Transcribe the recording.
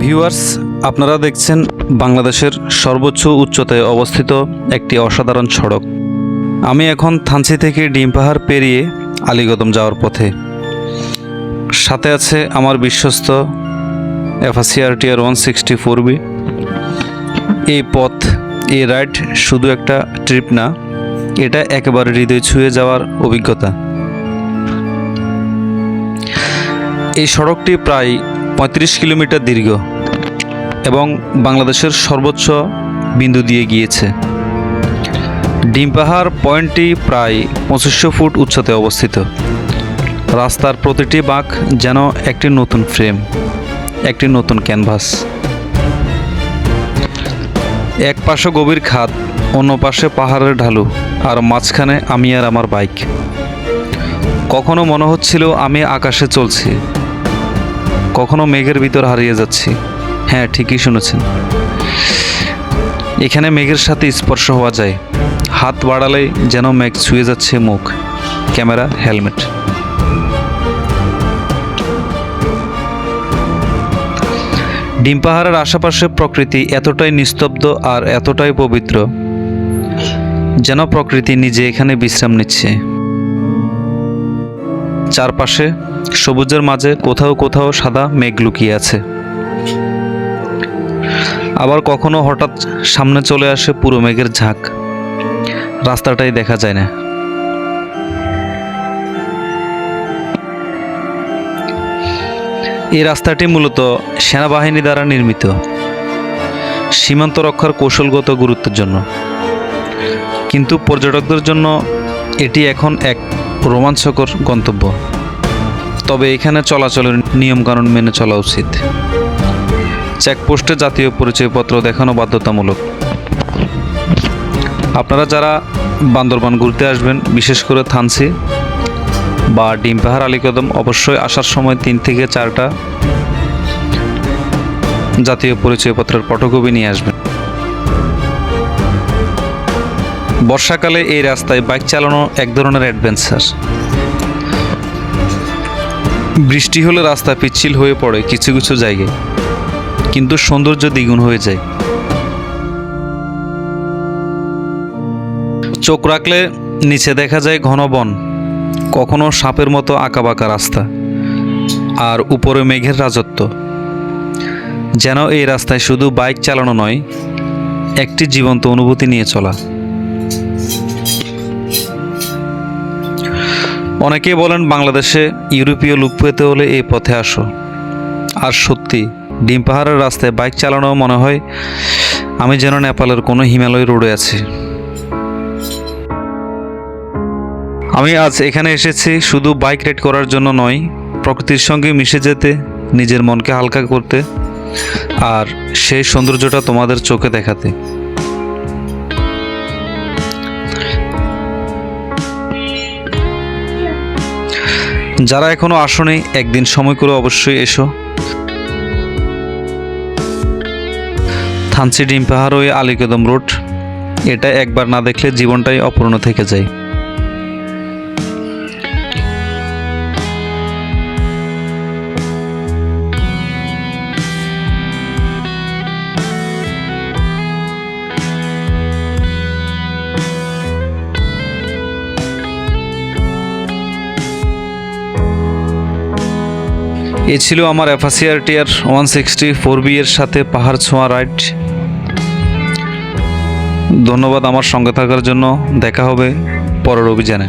Viewers, আপনারা দেখছেন বাংলাদেশের সর্বোচ্চ উচ্চতায় অবস্থিত একটি অসাধারণ সড়ক। আমি এখন থানচি থেকে ডিম পাহাড় পেরিয়ে আলিগদম যাওয়ার পথে। সাথে আছে আমার বিশ্বস্ত Apache RTR one sixty four V. এই পথ, এই রাইড শুধু একটা ট্রিপ না, এটা একেবারে হৃদয় ছুঁয়ে যাওয়ার অভিজ্ঞতা। এই সড়কটি প্রায় পঁয়ত্রিশ কিলোমিটার দীর্ঘ এবং বাংলাদেশের সর্বোচ্চ বিন্দু দিয়ে গিয়েছে। ডিম পাহাড় পয়েন্টটি প্রায় পঁচিশশো ফুট উচ্চতায় অবস্থিত। রাস্তার প্রতিটি বাঁক যেন একটি নতুন ফ্রেম, একটি নতুন ক্যানভাস। এক পাশে গভীর খাত অন্য পাশে পাহাড়ের ঢালু আর মাঝখানে আমি আর আমার বাইক। কখনো মনে হচ্ছিল আমি আকাশে চলছি কখনো মেঘের ভিতর হারিয়ে যাচ্ছি। হ্যাঁ ঠিকই শুনেছেন। এখানে মেঘের সাথে স্পর্শ হওয়া যায়। হাত বাড়ালে যেন মেঘ ছুঁয়ে যাচ্ছে মুখ। Camera, helmet. ডিম পাহাড়ের আশেপাশে প্রকৃতি এতটাই নিস্তব্ধ আর এতটাই পবিত্র, যেন প্রকৃতি নিজে এখানে বিশ্রাম নিচ্ছে। চারপাশে, সবুজের মাঝে কোথাও কোথাও সাদা মেঘ লুকিয়ে আছে। আবার কখনো হঠাৎ সামনে চলে আসে পুরো মেঘের ঝাঁক। রাস্তাটাই দেখা যায় না। এই রাস্তাটি মূলত সেনাবাহিনী দ্বারা নির্মিত। সীমান্ত রক্ষার কৌশলগত গুরুত্বের জন্য। কিন্তু পর্যটকদের জন্য এটি এখন এক রোমাঞ্চকর গন্তব্য। তবে এখানে চলাচলের নিয়মকানুন মেনে চলা উচিত। চেকপোস্টে জাতীয় পরিচয়পত্র দেখানো বাধ্যতামূলক। আপনারা যারা বান্দরবান ঘুরতে আসবেন, বিশেষ করে থানসি বা ডিম পাহাড় আলীকদম অবশ্যই আসার সময় তিন থেকে চারটা জাতীয় পরিচয়পত্রের ফটোকপি নিয়ে আসবেন। বর্ষাকালে এই রাস্তায় বাইক চালানো এক ধরনের অ্যাডভেঞ্চার। বৃষ্টি হলে রাস্তা পিচ্ছিল হয়ে পড়ে কিছু কিছু জায়গায়, কিন্তু সৌন্দর্য দ্বিগুণ হয়ে যায়। চোখ রাখলে নিচে দেখা যায় ঘন বন, কখনো সাপের মতো আঁকাবাঁকা রাস্তা, আর উপরে মেঘের রাজত্ব। যেন এই রাস্তায় শুধু বাইক চালানো নয়, একটি জীবন্ত অনুভূতি নিয়ে চলা। অনেকে বলেন বাংলাদেশে ইউরোপীয় লুক পেতে হলে এই পথে আসো। আর সত্যি, ডিম পাহাড়ের রাস্তায় বাইক চালানো মনে হয় আমি যেন নেপালের কোনো হিমালয় রোডে আছি। আমি আজ এখানে এসেছি শুধু বাইক রাইড করার জন্য নয়, প্রকৃতির সঙ্গে মিশে যেতে, নিজের মনকে হালকা করতে, আর সেই সৌন্দর্যটা তোমাদের চোখে দেখাতে। যারা এখনও আসনি, একদিন সময় করে অবশ্যই এসো। থানসি ডিম পাহাড় ওই আলিকদম রোড। এটা একবার না দেখলে জীবনটাই অপূর্ণ থেকে যায়। এ ছিল আমার অ্যাফাসিয়ার RTR one sixty four V এর সাথে পাহাড় ছোঁয়া রাইড ধন্যবাদ আমার সঙ্গে থাকার জন্য। দেখা হবে পরের অভিযানে।